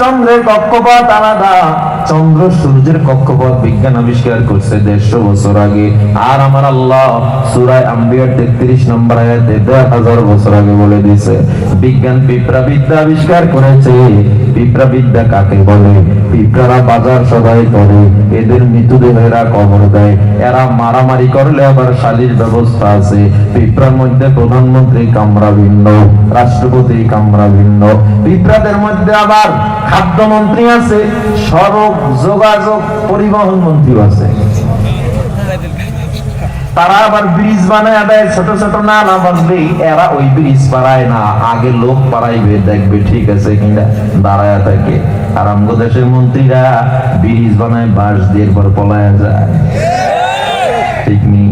চন্দ্রের কক্ষপথ আলাদা চন্দ্র সূর্যের কক্ষপথ বিজ্ঞান আবিষ্কার করছে দেড়শো বছর আগে। আর আমার আল্লাহ সুরায় আম্বিয়ার তেত্রিশ নম্বর আয়াতে দেড় হাজার বছর আগে বলে দিয়েছে, বিজ্ঞান পিঁপড়া বিদ্যা আবিষ্কার করেছে। পিঁপড়া বিদ্যা কাকে বলে? পিঁপড়ারা বাজার সদাই করে, এদের মৃতদেহেরা কবর দেয়। এরা মারামারি করলে আবার শালীর ব্যবস্থা আছে। পিঁপড়ার মধ্যে প্রধানমন্ত্রী কামরা ভিন্ন রাষ্ট্রপতি কামরা ভিন্ন পিঁপড়াদের মধ্যে আবার খাদ্যমন্ত্রী আছে সড়ক যোগাযোগ পরিবহন মন্ত্রী আছে। তারা আবার ব্রিজ বানায় দেয়, ছোট ছোট না না বাঁচলেই এরা ওই ব্রিজ পারায় না, আগে লোক পারাইবে দেখবে ঠিক আছে কিনা, দাঁড়ায় থাকে। আর আমগো দেশের মন্ত্রীরা ব্রিজ বানায়, বাঁশ দিয়ে পর পলায় যায়। ঠিক নেই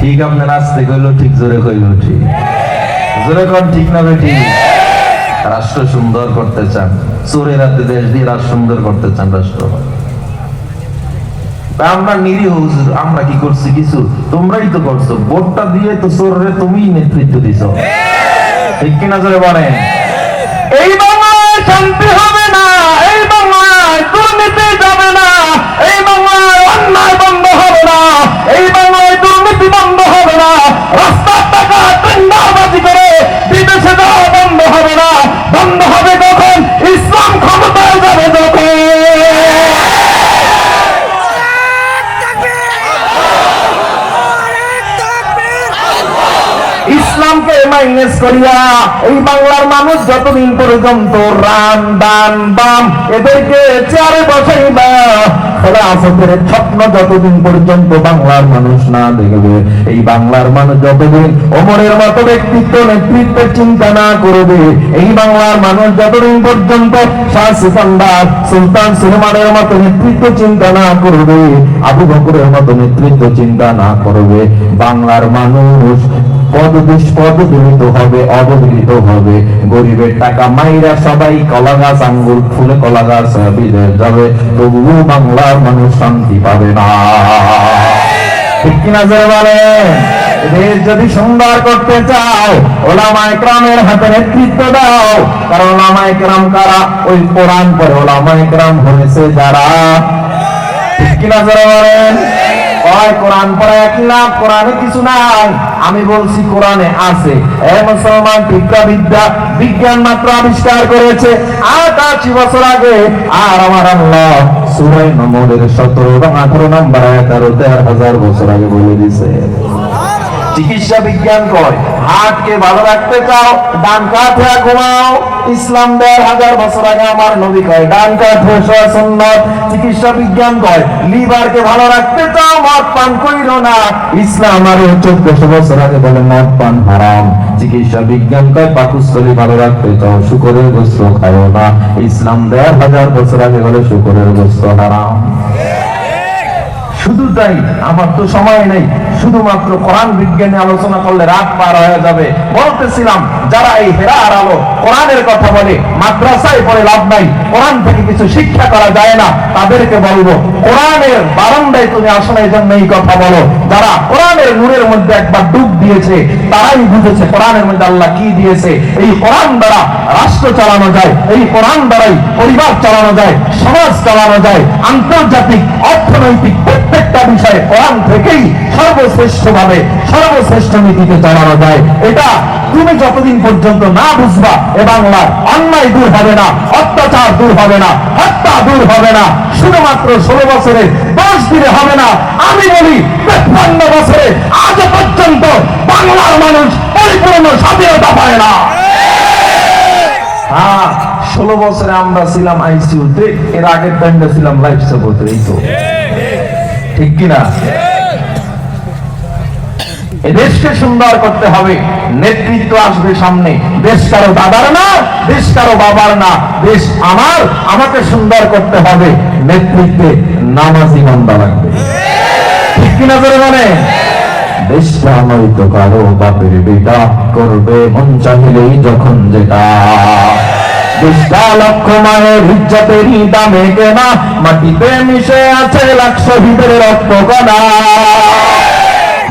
ঠিক আপনার আসতে কইলো, ঠিক জোরে কইলো, ঠিক। জোরে কোন, ঠিক না ঠিক রাষ্ট্র সুন্দর করতে চান চোরে রাতে দেশ দিয়ে রাষ্ট্র সুন্দর করতে চান, রাষ্ট্র। আমরা নিরীহ হুজুর, আমরা কি করছি কিছু? তোমরাই তো করছ। ভোটটা দিয়ে তো চোরের তুমি নেতৃত্ব দিছো। ঠিক কিনা জোরে বলেন? এই বাংলায় ইসলামকে মাইনাস করিয়া এই বাংলার মানুষ যতদিন পর্যন্ত রাম দান বাম এদেরকে চেয়ারে বসাইবা খেলাফতের স্বপ্ন যতদিন পর্যন্ত বাংলার মানুষ না দেখবে, এই বাংলার মানুষ যতদিন ওমরের মতো ব্যক্তিত্ব নেতৃত্বের চিন্তা না করবে, এই বাংলার মানুষ যতদিন পর্যন্ত শাহ সিকান্দার সুলতান সুলেমানের মতো নেতৃত্ব চিন্তা না করবে, আবু বকরের মতো নেতৃত্ব চিন্তা না করবে, বাংলার মানুষ হবে হবে, গরিবের টাকা মাইরা সবাই কলা গাছ আঙ্গুর ফুলে কলা গাছ যাবে, তবুও বাংলার মানুষ শান্তি পাবে না। ঠিক কিনা জোরে বলেন? দেশ যদি সুন্দর করতে চাও ওলামা একরামের হাতে নেতৃত্ব দাও। কারণ ওলামা একরাম কারা? ওই কোরআন পরে ওলামা একরাম হয়েছে যারা। ঠিক কিনা জোরে বলেন? আমি বলছি, কোরআনে আছে। এ মুসলমান বিদ্যা বিদ্যা, বিজ্ঞান মাত্র আবিষ্কার করেছে। আর বছর আগে, আর আমার আল্লাহ সুরাই নম্বরের সতেরো এবং আঠারো নম্বর হাজার বছর আগে বলে দিছে চিকিৎসা বিজ্ঞান কয় হার্টকে ভালো রাখতে চাও ডান কাঠে ঘুমাও। ইসলাম দেড় হাজার বছর আগে আমার নবী কয় ডান কাঠে সুন্নত চিকিৎসা বিজ্ঞান কয়। লিভারকে ভালো রাখতে চাও মদ পান কইরো না। ইসলাম আর চোদ্দশো বছর আগে বলে মদ পান হারাম। চিকিৎসা বিজ্ঞান কয় পাকুস্থলী ভালো রাখতে চাও শুকরের গোস্ত খায়ও না। ইসলাম দেড় হাজার বছর আগে বলে শুকরের গোস্ত হারাম। শুধু তাই আমার তো সময় নেই। শুধুমাত্র কোরআন বিজ্ঞানে আলোচনা করলে রাত পার হয়ে যাবে। বলতেছিলাম, যারা এই হেরার আলো কোরআনের কথা বলে, মাদ্রাসায় পড়ে লাভ নাই, কোরআন থেকে কিছু শিক্ষা করা যায় না, তাদেরকে বলব, কোরআনের বারান্দায় তুমি আসলে এই জন্য এই কথা বলো। যারা কোরআনের নূরের মধ্যে একবার ডুব দিয়েছে, তারাই বুঝেছে কোরআনের মধ্যে আল্লাহ কি দিয়েছে। এই কোরআন দ্বারা রাষ্ট্র চালানো যায়, এই কোরআন দ্বারাই পরিবার চালানো যায়, সমাজ চালানো যায়, আন্তর্জাতিক, অর্থনৈতিক প্রত্যেকটা বিষয়ে কোরআন থেকেই সর্বশ্রেষ্ঠ ভাবে, সর্বশ্রেষ্ঠ নীতিতে চালানো যায়। এটা তুমি যতদিন পর্যন্ত না বুঝবা, এ বাংলার অন্যায় দূর হবে না, অত্যাচার দূর হবে না, হত্যা দূর হবে না, শুধুমাত্র ষোলো বছরে দশ দিনে হবে না, আমি বলি তেপ্পান্ন বছরে আজ পর্যন্ত বাংলার মানুষ পরিপূর্ণ স্বাধীনতা পায় না। হ্যাঁ ষোলো বছরে আমরা ছিলাম আইসিউতে, এর আগের টাইমটা ছিলাম লাইফ সাপোর্টে এই তো। ঠিক কিনা? দেশকে সুন্দর করতে হবে। নেতৃত্ব আসবে সামনে। দেশ কারও দাদার না, দেশ কারও বাবার না। দেশ আমার, আমাকে সুন্দর করতে হবে। নেতৃত্বে নামাজি বান্দা লাগবে। ঠিক কিনা করে মানে দেশটা নয়তো কারও বাপের বেটা করবে, মন চাহিলেই যখন যেটা। দেশটা লক্ষ মায়ের ইজ্জতেরই দামে কেনা, মাটিতে মিশে আছে লাখ শহীদের রক্ত কণা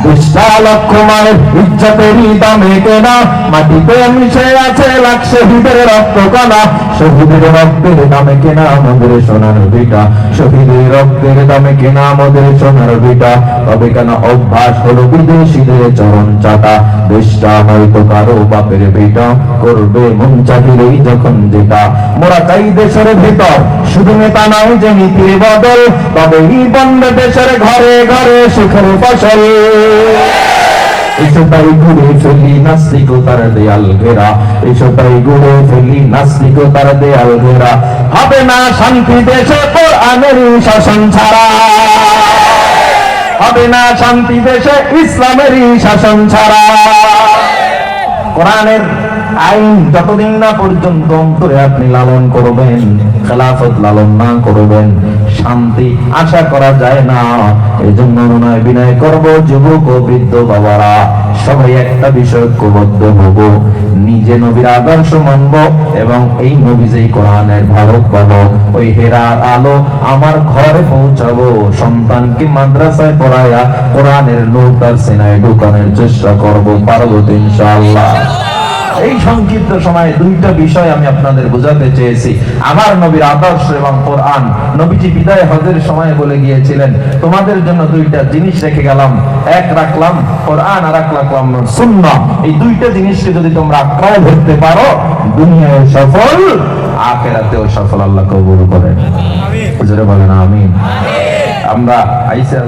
দুষ্টা লক্ষ মায়ের ইজ্জতেরই দামে কেনা, মাটিতে মিশে আছে লাখ শহীদের রক্ত কণা শহীদের রক্তের দামে কেনা আমাদের সোনার ভিটা। শহীদের রক্তের দামে কেনা আমাদের সোনার ভিটা। তবে কেন অভ্যাস হলো বিদেশিদের চরণ চাটা দেশটা নয়তো কারও বাপের ভিটা। করবে মন চাহিলেই যখন যেটা। মোরা চাই দেশের ভিতর। শুধু নেতা নয় যে নীতির বদল। তবে এই বন্ধ দেশের ঘরে ঘরে সুখের ফসল। এসবটাই ঘুরে ফেলি নাস্তিকতার দেয়াল ঘেরা এসবটাই ঘুরে ফেলি নাস্তিকতার দেয়াল ঘেরা হবে না শান্তি দেশে কোরআনের শাসন ছাড়া। হবে না শান্তি দেশে ইসলামেরই শাসন ছাড়া। কোরআনের আইন যতদিন না পর্যন্ত অন্তরে আপনি লালন করবেন, খেলাফত লালন না করবেন, শান্তি আশা করা যায় না। এজন্য অনুনয় বিনয় করব, যুবক ও বৃদ্ধ বাবারা, সবাই একটা বিষয় ঐক্যবদ্ধ হব। নিজে নবীর আদর্শ মানব এবং এই নবী যেই কোরআনের ভারত পাবো, ওই হেরার আলো আমার ঘরে পৌঁছাবো। সন্তানকে মাদ্রাসায় পড়ায়া কোরআনের নূর তার সেনায় ঢুকানোর চেষ্টা করব, পারব ইনশাআল্লাহ। এই সংক্ষিপ্ত সময়ে দুইটা বিষয় আমি আপনাদের বোঝাতে চেয়েছি। আমার নবীর আদর্শ এবং কোরআন। নবীজি বিদায় হজের সময় বলে গিয়েছিলেন তোমাদের জন্য দুইটা জিনিস রেখে গেলাম। এক রাখলাম কোরআন আর এক রাখলাম শূন্য এই দুইটা জিনিসকে যদি তোমরা আক্রয় ধরতে পারো দুনিয়ায় সফল আখেরাতেও সফল। আল্লাহ কবুল করেন বলেন আমিন। আমরা আইসা